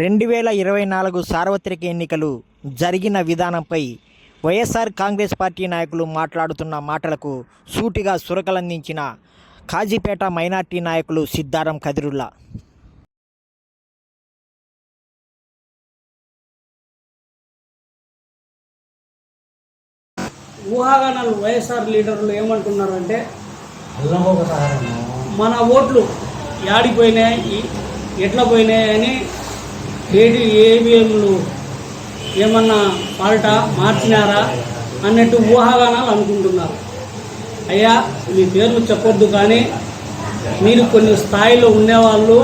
రెండు వేల ఇరవై నాలుగు సార్వత్రిక ఎన్నికలు జరిగిన విధానంపై వైఎస్ఆర్ కాంగ్రెస్ పార్టీ నాయకులు మాట్లాడుతున్న మాటలకు సూటిగా సురకలందించిన కాజీపేట మైనార్టీ నాయకులు సిద్ధారం కదిరుల్లా. ఊహాగానాలు వైఎస్ఆర్ లీడర్లు ఏమంటున్నారు అంటే మన ఓట్లు యాడిపోయినాయి ఎట్లా పోయినాయని ఏడి ఏమన్నా పాల్టా మార్చినారా అన్నట్టు ఊహాగానాలు అనుకుంటున్నారు. అయ్యా మీ పేర్లు చెప్పొద్దు కానీ మీరు కొన్ని స్థాయిలో ఉండేవాళ్ళు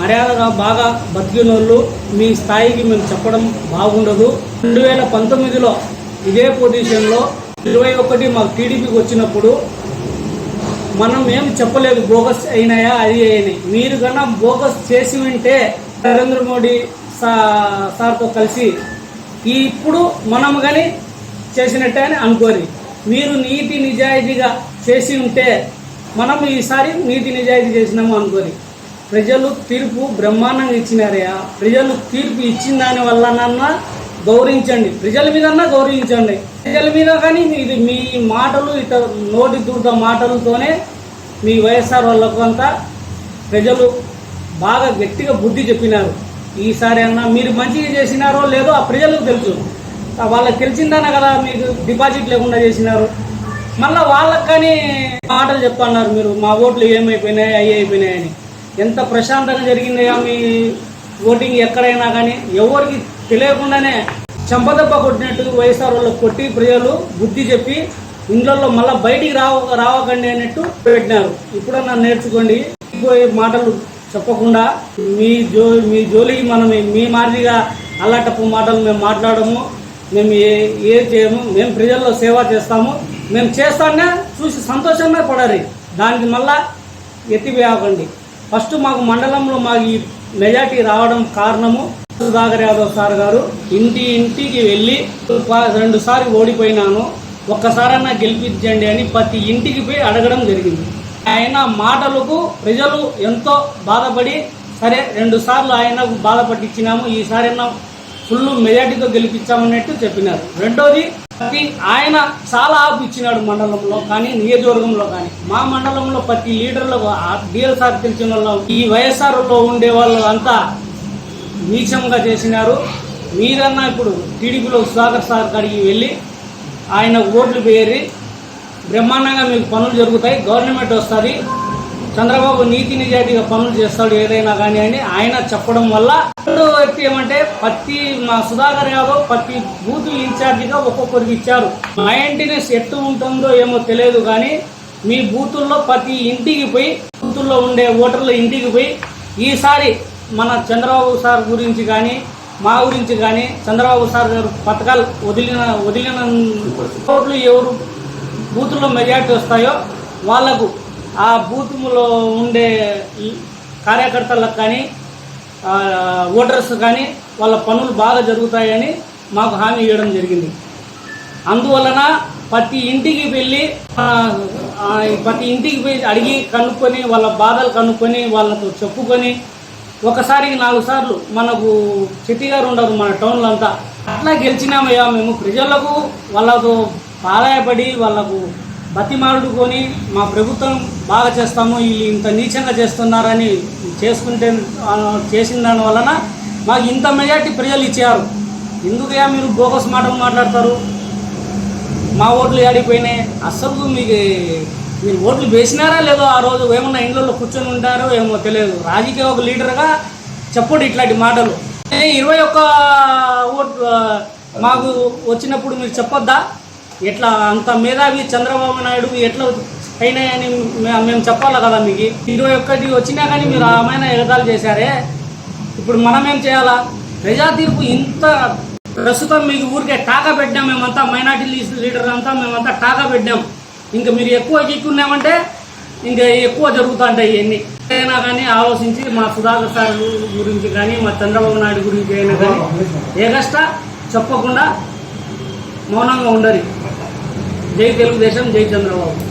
మర్యాదగా బాగా బతికిన వాళ్ళు మీ స్థాయికి మేము చెప్పడం బాగుండదు. రెండు వేల పంతొమ్మిదిలో ఇదే పొజిషన్లో ఇరవై ఒకటి మాకు టీడీపీకి వచ్చినప్పుడు మనం ఏం చెప్పలేదు బోగస్ అయినాయా అది అయినాయి. మీరు కన్నా బోగస్ చేసి ఉంటే నరేంద్ర మోడీ సా సార్తో కలిసి ఇప్పుడు మనం కానీ చేసినట్టే అని అనుకోని మీరు నీతి నిజాయితీగా చేసి ఉంటే మనం ఈసారి నీతి నిజాయితీ చేసినాము అనుకోని ప్రజలు తీర్పు బ్రహ్మాండంగా ఇచ్చినారయ్యా. ప్రజలు తీర్పు ఇచ్చిన దాని వల్లనన్నా గౌరవించండి. ప్రజల మీదన్నా గౌరవించండి. ప్రజల మీద కానీ ఇది మీ మాటలు ఇట నోటి దూట మాటలతోనే మీ వైఎస్ఆర్ వాళ్ళకు అంతా ప్రజలు బాగా గట్టిగా బుద్ధి చెప్పినారు. ఈసారి అన్నా మీరు మంచిగా చేసినారో లేదో ఆ ప్రజలకు తెలుసు. వాళ్ళకి తెలిసిందనే కదా మీకు డిపాజిట్ లేకుండా చేసినారు. మళ్ళీ వాళ్ళకి కానీ మాటలు చెప్పన్నారు మీరు మా ఓట్లు ఏమైపోయినాయి అవి అయిపోయినాయని. ఎంత ప్రశాంతంగా జరిగిందయ్యా మీ ఓటింగ్ ఎక్కడైనా కానీ ఎవరికి తెలియకుండానే చెంపదెబ్బ కొట్టినట్టు వైఎస్ఆర్ వాళ్ళకి కొట్టి ప్రజలు బుద్ధి చెప్పి ఇండ్లలో మళ్ళీ బయటికి రావ రావకండి అన్నట్టు పెట్టినారు. ఇప్పుడన్నా నేర్చుకోండి. పోయే మాటలు చెప్పకుండా మీ జో మీ జోలికి మనం మీ మాదిరిగా అల్లాటప్పు మాటలు మేము మాట్లాడము మేము ఏ ఏ చేయము మేము ప్రజల్లో సేవ చేస్తాము మేము చేస్తానే చూసి సంతోషంగా పడాలి. దానికి మళ్ళా ఎత్తివేయకండి ఫస్ట్ మాకు మండలంలో మాకు ఈ మెజార్టీ రావడం కారణము సుధాకర్ యాదవ్ సార్ గారు. ఇంటి ఇంటికి వెళ్ళి రెండుసార్లు ఓడిపోయినాను. ఒక్కసారన్నా గెలిపించండి అని ప్రతి ఇంటికి పోయి అడగడం జరిగింది. ఆయన మాటలకు ప్రజలు ఎంతో బాధపడి సరే రెండు సార్లు ఆయనకు బాధ పట్టించినాము ఈసారైనా ఫుల్ మెజార్టీతో గెలిపించామన్నట్టు చెప్పినారు. రెండోది ప్రతి ఆయన చాలా ఆపు ఇచ్చినాడు మండలంలో కానీ నియోజకవర్గంలో కానీ. మా మండలంలో ప్రతి లీడర్లకు డిఎల్సార్ తెలిసిన వాళ్ళు ఈ వైఎస్ఆర్లో ఉండే వాళ్ళు అంతా నీచంగా చేసినారు. మీరన్నా ఇప్పుడు టీడీపీలో సుధాకర్ సార్ కాడికి వెళ్ళి ఆయన ఓట్లు పేరి బ్రహ్మాండంగా మీకు పనులు జరుగుతాయి. గవర్నమెంట్ వస్తుంది. చంద్రబాబు నీతి నిజాయితీగా పనులు చేస్తాడు ఏదైనా కానీ అని ఆయన చెప్పడం వల్ల రెండో వ్యక్తి ఏమంటే ప్రతి మా సుధాకర్ యాదవ్ ప్రతి బూత్ ఇన్ఛార్జిగా ఒక్కొక్కరికి ఇచ్చారు. మైంటెనెన్స్ ఎట్టు ఉంటుందో ఏమో తెలియదు కానీ మీ బూతుల్లో ప్రతి ఇంటికి పోయి బూతుల్లో ఉండే ఓటర్ల ఇంటికి పోయి ఈసారి మన చంద్రబాబు సార్ గురించి కానీ మా గురించి కానీ చంద్రబాబు సార్ గారు పథకాలు వదిలిన వదిలిన ఓట్లు ఎవరు బూతుల్లో మెజార్టీ వస్తాయో వాళ్ళకు ఆ బూతులో ఉండే కార్యకర్తలకు కానీ ఓటర్స్ కానీ వాళ్ళ పనులు బాగా జరుగుతాయని మాకు హామీ ఇవ్వడం జరిగింది. అందువలన ప్రతి ఇంటికి వెళ్ళి ప్రతి ఇంటికి పోయి అడిగి కనుక్కొని వాళ్ళ బాధలు కనుక్కొని వాళ్ళతో చెప్పుకొని ఒకసారి నాలుగు సార్లు మనకు చెట్టి గారు ఉండదు మన టౌన్లో అంతా అట్లా గెలిచినామయ్యా మేము. ప్రజలకు వాళ్ళతో ఆదాయపడి వాళ్ళకు బతిమాలుడుకొని మా ప్రభుత్వం బాగా చేస్తాము వీళ్ళు ఇంత నీచంగా చేస్తున్నారని చేసుకుంటే చేసిన దాని వలన మాకు ఇంత మెజార్టీ ప్రజలు ఇచ్చారు. ఎందుకయ్యా మీరు బోగస్ మాటలు మాట్లాడతారు? మా ఓట్లు ఆడిపోయినాయి. అసలు మీకు మీరు ఓట్లు వేసినారా లేదో ఆ రోజు ఏమన్నా ఇండ్లలో కూర్చొని ఉంటారో ఏమో తెలియదు. రాజకీయ ఒక లీడర్గా చెప్పడు ఇట్లాంటి మాటలు. ఇరవై ఒక్క ఓట్ మాకు వచ్చినప్పుడు మీరు చెప్పొద్దా? ఎట్లా అంత మేధావి చంద్రబాబు నాయుడు ఎట్లా అయినాయని మేము చెప్పాలి కదా మీకు? ఇరవై ఒక్కటి వచ్చినా కానీ మీరు ఆమెన ఎగతాలు చేశారే. ఇప్పుడు మనం ఏం చేయాలా? ప్రజా తీర్పు ఇంత ప్రస్తుతం మీకు ఊరికే టాకా పెట్టాం మేమంతా మైనార్టీ లీడర్ అంతా మేమంతా టాకా పెట్టాం ఇంకా మీరు ఎక్కువ ఎక్కున్నామంటే ఇంకా ఎక్కువ జరుగుతుంటాయి ఇవన్నీ అయినా కానీ ఆలోచించి మా సుధాకర్ సార్ గురించి కానీ మా చంద్రబాబు నాయుడు గురించి అయినా కానీ ఏ కష్ట చెప్పకుండా మౌనంగా ఉండరు జై తెలుగుదేశం జై చంద్రబాబు.